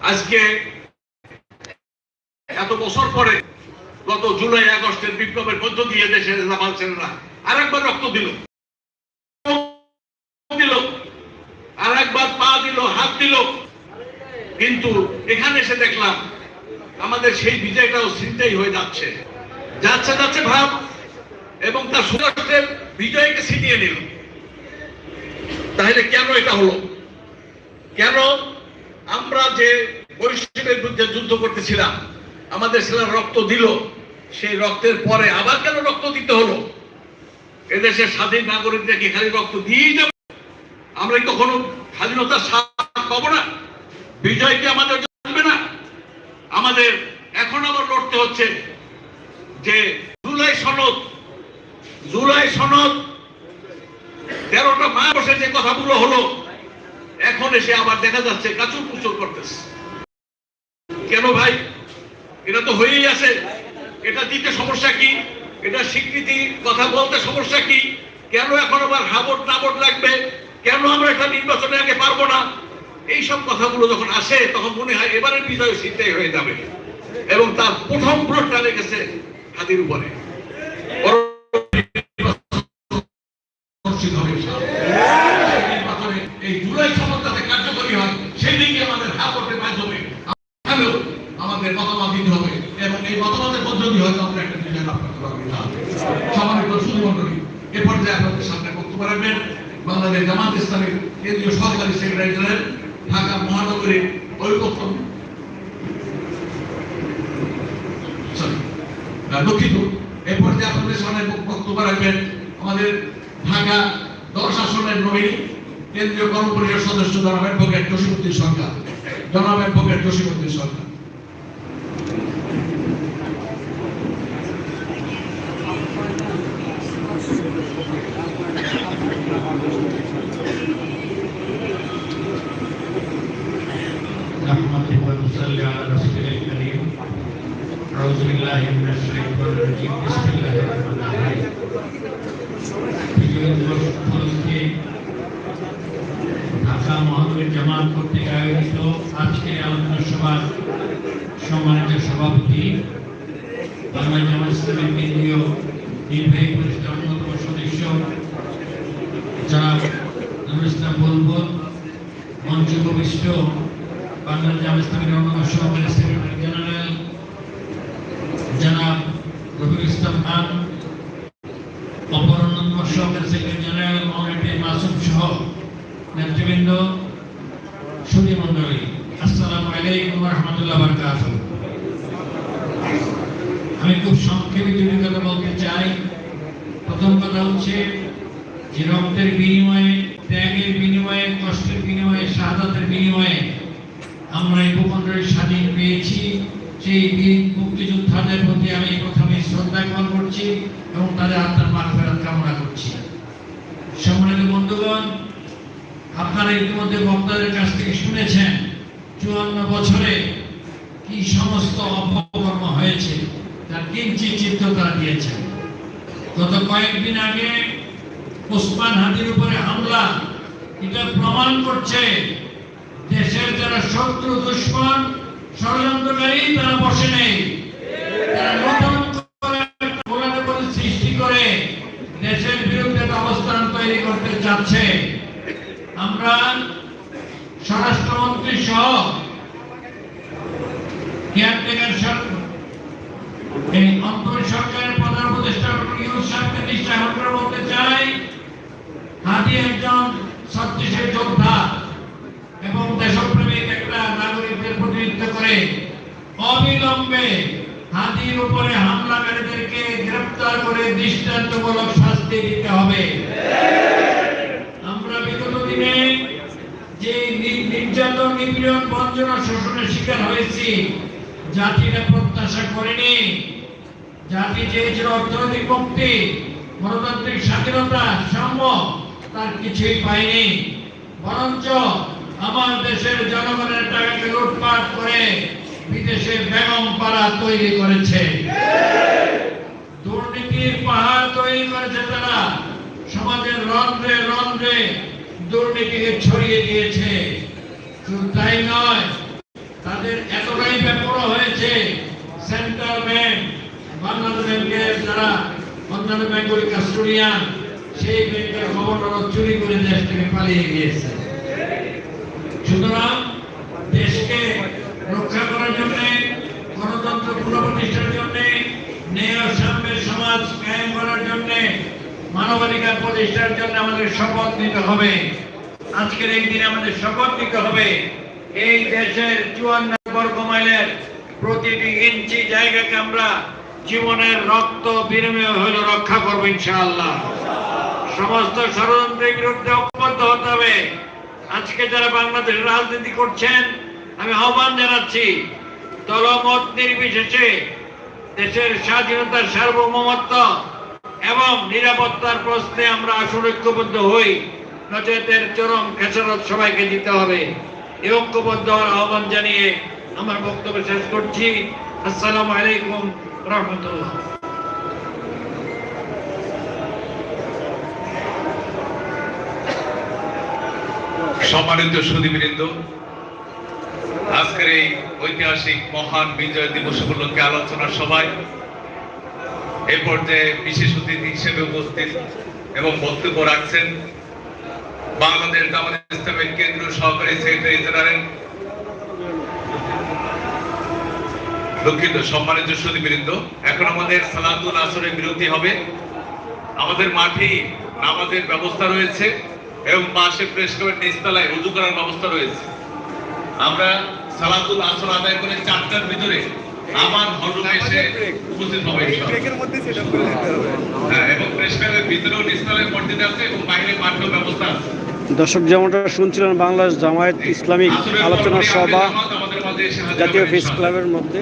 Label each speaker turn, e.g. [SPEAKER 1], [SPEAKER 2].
[SPEAKER 1] আজকে এত বছর পরে গত জুলাই, আগস্টের বিপ্লবের মধ্য দিয়ে দেশের জামাল ছেলেরা আরেকবার রক্ত দিল। দিল আর একবার পা দিল, হাত দিল। কিন্তু এখানে এসে দেখলাম, আমাদের সেই বিজয়টাও ছিনতাই হয়ে যাচ্ছে। যাচ্ছে যাচ্ছে ভাব, এবং তার সুরাষ্ট্রের বিজয়কে ছিনিয়ে নিল। তাহলে কেন এটা হলো? কেন আমরা যে বৈশ্বিকের বিরুদ্ধে যুদ্ধ করতেছিলাম, আমাদের ছেলেরা রক্ত দিল। সেই রক্তের পরে আবার কেন রক্ত দিতে হলো? এদেশের স্বাধীন নাগরিকদেরকে খালি রক্ত দিয়েই যাবে? আমরা কি কখনো স্বাধীনতার স্বাদ পাবো না? বিজয় কি আমাদের জানবে না? আমাদের এখন আবার লড়তে হচ্ছে যে জুলাই সনদ জুলাই সনদ, তেরোটা মাস বসে যে কথাগুলো হলো এখন এসে আবার দেখা যাচ্ছে কাচুর কুচুর করতেছে। কেন ভাই? এটা তো হয়েই আছে। এটা দিতে সমস্যা কি? এটা স্বীকৃতি কথা বলতে সমস্যা কি? কেন এখন আবার হাবট নাবট লাগবে? কেন আমরা এটা নির্বাচনে আগে পারব না? এইসব কথাগুলো যখন আসে, তখন মনে হয় এবারের বিজয় সিদ্ধাই হয়ে যাবে। এবং তার প্রথম ভোটটা লেগেছে হাতির উপরে। এই জুলাই সনদ যাতে কার্যকরী হয় সেই দিকে আমাদের হাবটের মাধ্যমে এখানেও আমাদের মতামত দিতে হবে এবং এই মতামতের মধ্য দিয়ে হয়তো আমরা একটা বিজয় লাভ করতে পারব ইনশাআল্লাহ। সম্মানিত মণ্ডলী এ পর্যায়ে আপনাদের সামনে বক্তব্য রাখবেন বাংলাদেশ জামাত ইসলামের কেন্দ্রীয় সেক্রেটারি জেনারেল, ঢাকা মহানগরীর দুঃখিত। এ পর্যায়ে আপনাদের সামনে বক্তব্য রাখবেন আমাদের ঢাকা দশ আসনের নবীন, কেন্দ্রীয় কর্মপরিষদ সদস্য জনাব অ্যাডভোকেট জসিমুদ্দিন সরকার। জনাব অ্যাডভোকেট জসিমুদ্দিন সরকার।
[SPEAKER 2] أعوذ بالله من الشيطان الرجيم بسم الله الرحمن الرحيم বিজয় দিবস উপলক্ষে ঢাকা মহানগরী জামাত কর্তৃক আয়োজিত আজকের আলোচনা সভার সম্মানিত সভাপতি বাংলা জামাত ইসলামের কেন্দ্রীয় নির্বাহী পরিষদের অন্যতম সদস্য যারা নুরুল ইসলাম বুলবুল মঞ্চ উপবিষ্ট বাংলা জামাত ইসলামের অন্যান্য সহকারী রাহমাতুল্লাহি ওয়া আমি খুব সংক্ষেপে দুটি কথা বলতে চাই। প্রথম কথা হচ্ছে যে রক্তের বিনিময়ে, ত্যাগের বিনিময়ে, কষ্টের বিনিময়ে, শাহাদাতের বিনিময়ে আমরা এই ভূখণ্ডের স্বাধীন পেয়েছি। সেই বীর মুক্তিযোদ্ধাদের প্রতি আমি প্রথমে শ্রদ্ধা জ্ঞাপন করছি এবং তাদের আত্মার মাগফিরাত কামনা করছি। সম্মানিত বন্ধুগণ, আপনারা ইতিমধ্যে বক্তাদের কাছ থেকে শুনেছেন চুয়ান্ন বছরে কি সমস্ত অপকর্ম হয়েছে, তার কিঞ্চিত চিত্র তারা দিয়েছেন গত কয়েকদিন আগে ওসমান হাদির উপরে হামলা, এটা প্রমাণ করছে দেশের যারা শত্রু, দুশ্মন, ষড়যন্ত্রকারী, তারা বসে নেই। তারা সৃষ্টি করে দেশের বিরুদ্ধে অবস্থান তৈরি করতে চাচ্ছে। আমরা স্বরাষ্ট্রমন্ত্রী সহ কেয়ারটেকার সরকার এই অন্তর সরকারের প্রধান উপদেষ্টা ইউনুস সাহেবকে করে বলতে চাই। হাদি একজন সত্যিশের যোদ্ধা এবং দেশপ্রেমিক একটা নাগরিকদের প্রতিনিধিত্ব করে। অবিলম্বে হাতির উপরে হামলাকারীদেরকে গ্রেফতার করে দৃষ্টান্তমূলক শাস্তি দিতে হবে আমরা বিগত দিনে যে নি- নির্যাতন নিপীড়ন বঞ্চনা শোষণের শিকার হয়েছি। জাতিরা প্রত্যাশা করেনি। জাতি চেয়েছিল অর্থনৈতিক মুক্তি, গণতান্ত্রিক স্বাধীনতা সাম্য তার কিছুই পায়নি বরঞ্চ আমার দেশের জনগণের টাকাকে লুটপাট করে বিদেশে বেগম পাড়া তৈরি করেছে। দুর্নীতির পাহাড় তৈরি করেছে তারা। সমাজের রন্ধ্রে রন্ধ্রে দুর্নীতিকে ছড়িয়ে দিয়েছে। শুধু তাই নয়, তাদের এতটাই ব্যাপক হয়েছে সেন্ট্রাল ব্যাংক, বাংলাদেশ ব্যাংকের যারা অন্যান্য ব্যাংকের কাস্টোডিয়ান, সেই ব্যাংকের গভর্নর চুরি করে দেশ থেকে পালিয়ে গিয়েছে। সুতরাং দেশকে রক্ষা করার জন্য, গণতন্ত্র পুনঃপ্রতিষ্ঠার জন্য, ন্যায় সাম্যের সমাজ কায়েম করার জন্য, মানবাধিকার প্রতিষ্ঠার জন্য আমাদের শপথ নিতে হবে। আজকের এই দিনে আমাদের শপথ নিতে হবে। এই দেশের চুয়ান্ন বর্গ মাইলের প্রতিটি ইঞ্চি জায়গাকে আমরা জীবনের রক্ত বিনিময় হলে রক্ষা করব ইনশাআল্লাহ। সমস্ত ষড়যন্ত্রের বিরুদ্ধে ঐক্যবদ্ধ হতে হবে। আজকে যারা বাংলাদেশের রাজনীতি করছেন, আমি আহ্বান জানাচ্ছি, দলমত নির্বিশেষে দেশের স্বাধীনতার সার্বভৌমত্ব এবং নিরাপত্তার প্রশ্নে আমরা আসলে ঐক্যবদ্ধ হই। নচেতের চরম খেসারত সবাইকে দিতে হবে। ঐক্যবদ্ধ হওয়ার আহ্বান জানিয়ে আমার বক্তব্য শেষ করছি। আসসালামু আলাইকুম রহমতুল্লাহ।
[SPEAKER 3] সম্মানিত সুদীবৃন্দ আজকের এই ঐতিহাসিক মহান বিজয় দিবস উপলক্ষে আলোচনা সভায় এ পর্যায়ে বিশেষ অতিথি হিসেবে উপস্থিত এবং বক্তব্য রাখছেন বাংলাদেশ জামাত ইসলামের কেন্দ্রীয় সহকারী সেক্রেটারি জেনারেল। দুঃখিত সম্মানিত সুদীবৃন্দ এখন আমাদের সালাতুল আসরের বিরতি হবে। আমাদের মাঠেই নামাজের ব্যবস্থা রয়েছে এবং পাশে প্রেস ক্লাবের নিচতলায় উজু করার ব্যবস্থা রয়েছে। আমরা সালাতুল আসর আদায় করে চারটার ভিতরে আবার হলরুমে এসে উপস্থিত হবে হ্যাঁ এবং প্রেস ক্লাবের ভিতরেও নিচতলায় মসজিদ আছে এবং বাইরে মাঠেও ব্যবস্থা আছে।
[SPEAKER 4] দর্শক যেমনটা শুনছিলেন বাংলাদেশ জামায়াত ইসলামিক আলোচনা সভা জাতীয় প্রেস ক্লাবের মধ্যে।